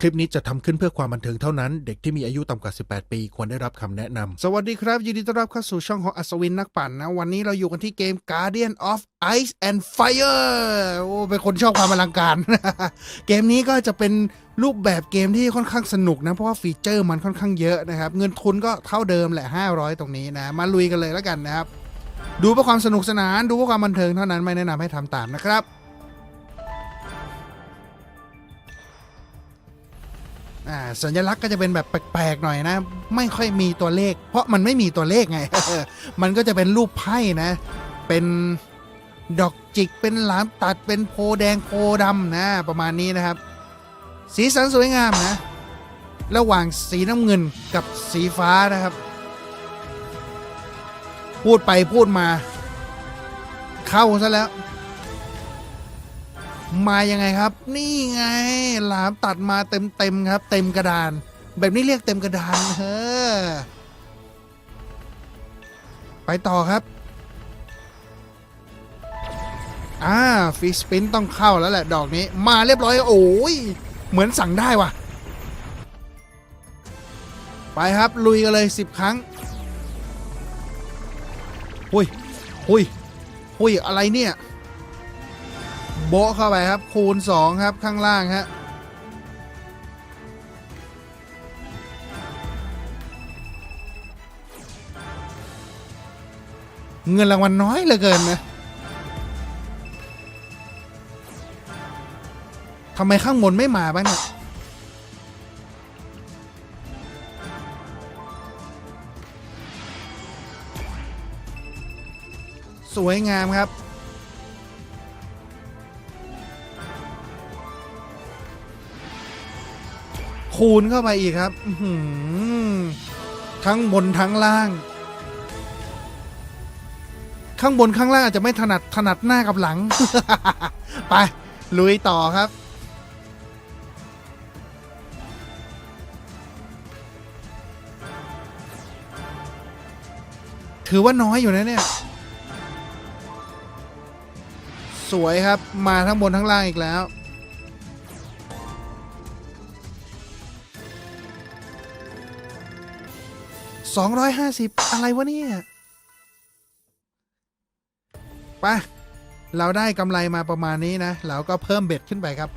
คลิปนี้จะทำขึ้นเพื่อความบันเทิงเท่านั้น เด็กที่มีอายุต่ำกว่า 18 ปี ควรได้รับคำแนะนำ สวัสดีครับ ยินดีต้อนรับเข้าสู่ช่องของอัศวินนักปั่นนะ วันนี้เราอยู่กันที่เกม Guardian of Ice and Fire โอ้เป็นคนชอบความอลังการ เกมนี้ก็จะเป็นรูปแบบเกมที่ค่อนข้างสนุกนะ เพราะว่าฟีเจอร์มันค่อนข้างเยอะนะครับ เงินทุนก็เท่าเดิมแหละ 500 ตรงนี้นะ มาลุยกันเลยแล้วกันนะครับ ดูเพื่อความสนุกสนาน ดูเพื่อความบันเทิงเท่านั้นไม่แนะนำให้ทำตามนะครับ อ่าสัญลักษณ์ก็จะเป็นแบบแปลกๆหน่อยนะ ไม่ค่อยมีตัวเลข เพราะมันไม่มีตัวเลขไง มันก็จะเป็นรูปไพ่นะ เป็นดอกจิกเป็นหลามตัดเป็นโพแดงโพดำนะ ประมาณนี้นะครับ สีสันสวยงามนะ ระหว่างสีน้ำเงินกับสีฟ้านะครับ พูดไปพูดมา เข้าซะแล้ว มายังไงครับ นี่ไงหลามตัดมาเต็มเต็มๆครับ เต็มกระดาน แบบนี้เรียกเต็มกระดานเฮ้อไปต่อครับอ่าฟิสปินต้องเข้าแล้วแหละดอกนี้ มาเรียบร้อยโอ้ยเหมือนสั่งได้ว่ะ ไปครับลุยกันเลยสิบครั้งหุยหุยหุยอะไรเนี่ย โบะเข้าไปครับ คูณ 2 ครับข้างล่างฮะเงินรางวัลน้อยเหลือเกินนะทำไมข้างบนไม่มาบ้างเนี่ย สวยงามครับ คูณเข้าไปอีกครับทั้งบนทั้งล่าง ข้างบนข้างล่างอาจจะไม่ถนัดถนัดหน้ากับหลัง ไป ลุยต่อครับถือว่าน้อยอยู่นะเนี่ย สวยครับมาทั้งบนทั้งล่างอีกแล้ว สองร้อยห้าสิบอะไรวะเนี่ยไปเราได้กำไรมาประมาณนี้นะ เราก็เพิ่มเบ็ดขึ้นไปครับ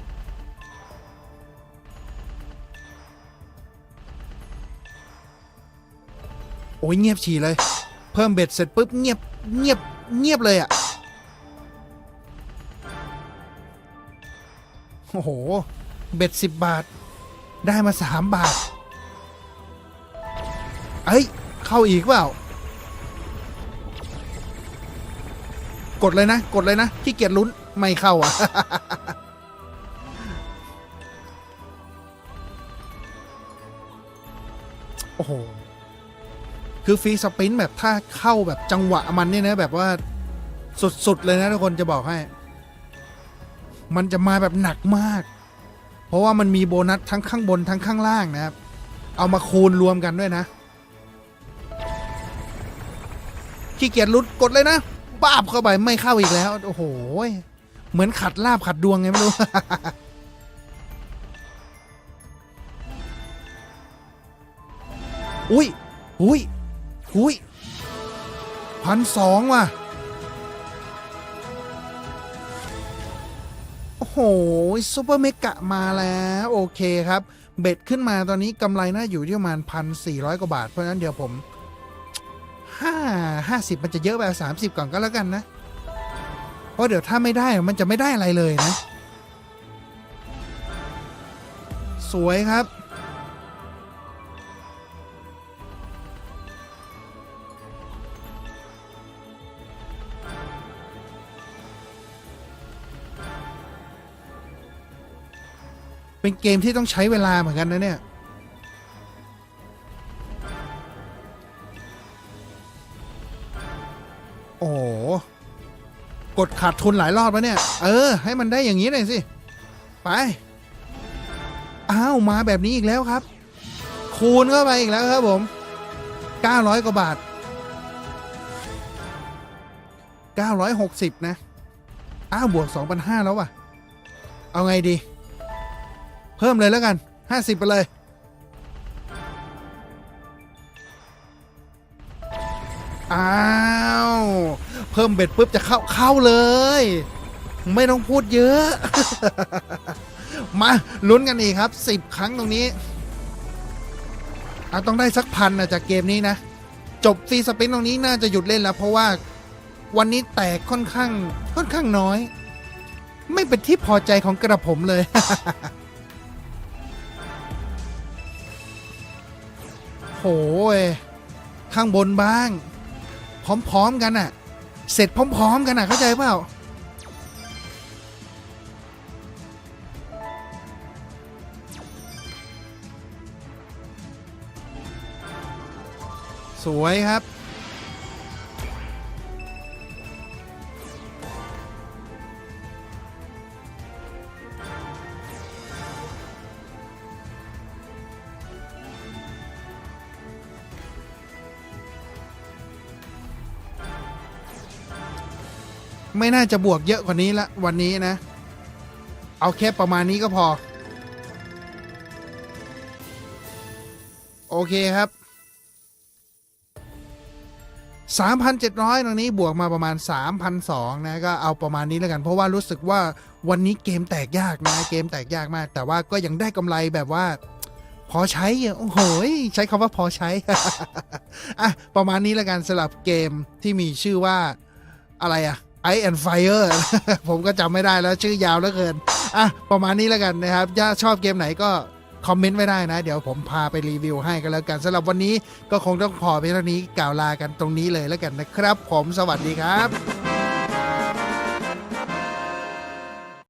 โอ้ยเงียบฉี่เลย เพิ่มเบ็ดเสร็จปุ๊บเงียบเงียบเงียบเลยอะ่ะ โอ้โห เบ็ดสิบบาท ได้มาสามบาท เอ้ย เข้าอีกเปล่า กดเลยนะ กดเลยนะขี้เกียจลุ้น ไม่เข้าอะ โอ้โห คือฟรีสปรินต์แบบถ้าเข้าแบบจังหวะมันเนี่ยนะ แบบว่าสุด ๆ เลยนะทุกคนจะบอกให้ มันจะมาแบบหนักมาก เพราะว่ามันมีโบนัสทั้งข้างบนทั้งข้างล่างนะครับ เอามาคูณรวมกันด้วยนะ ขี้เกียจลุ้นกดเลยนะบ้าบเข้าไปไม่เข้าอีกแล้ว โอ้โห เหมือนขัดลาบขัดดวงไงไม่รู้ อุ้ยอุ้ยอุ้ยพันสองว่ะ โอ้โหซูเปอร์เมกะมาแล้ว โอเคครับ เบ็ดขึ้นมาตอนนี้กำไรน่าอยู่ที่ประมาณพันสี่ร้อยกว่าบาท เพราะฉะนั้นเดี๋ยวผม ห้าห้าสิบมันจะเยอะไปสามสิบก่อนก็แล้วกันนะ เพราะเดี๋ยวถ้าไม่ได้มันจะไม่ได้อะไรเลยนะ สวยครับ เป็นเกมที่ต้องใช้เวลาเหมือนกันนะเนี่ย โอ้โหกดขาดทุนหลายรอบแล้วเนี่ย เออ ให้มันได้อย่างนี้หน่อยสิ ไป อ้าว มาแบบนี้อีกแล้วครับ คูณเข้าไปอีกแล้วครับผม 900 กว่าบาท 960 นะ อ้าว บวก 2,500 แล้วว่ะ เอาไงดี เพิ่มเลยแล้วกันห้าสิบไปเลยอ้า เพิ่มเบ็ดปุ๊บจะเข้าเข้าเลย ไม่ต้องพูดเยอะ มาลุ้นกันอีกครับสิบครั้งตรงนี้อาต้องได้สักพันนะจากเกมนี้นะ จบฟรีสปินตรงนี้น่าจะหยุดเล่นแล้ว เพราะว่าวันนี้แตกค่อนข้างค่อนข้างน้อย ไม่เป็นที่พอใจของกระผมเลยโหยข้างบนบ้าง พร้อมๆกันอะเสร็จพร้อม ๆ กันอะเข้าใจเปล่าสวยครับ ไม่น่าจะบวกเยอะกว่านี้ละวันนี้นะ เอาแค่ประมาณนี้ก็พอ โอเคครับ 3,700 ตรงนี้บวกมาประมาณ 3,200 นะ ก็เอาประมาณนี้แล้วกัน เพราะว่ารู้สึกว่าวันนี้เกมแตกยากนะ เกมแตกยากมาก แต่ว่าก็ยังได้กำไรแบบว่าพอใช้โอ้โหใช้คำว่าพอใช้อะประมาณนี้แล้วกันสำหรับเกมที่มีชื่อว่าอะไรอะ ไอแอนไฟเออร์ผมก็จำไม่ได้แล้วชื่อยาวเหลือเกิน อะ ประมาณนี้แล้วกันนะครับ ถ้าชอบเกมไหนก็คอมเมนต์ไว้ได้นะ เดี๋ยวผมพาไปรีวิวให้กันแล้วกันสำหรับวันนี้ก็คงต้องพอเพียงเท่านี้กล่าวลากันตรงนี้เลยแล้วกันนะครับ ผมสวัสดีครับ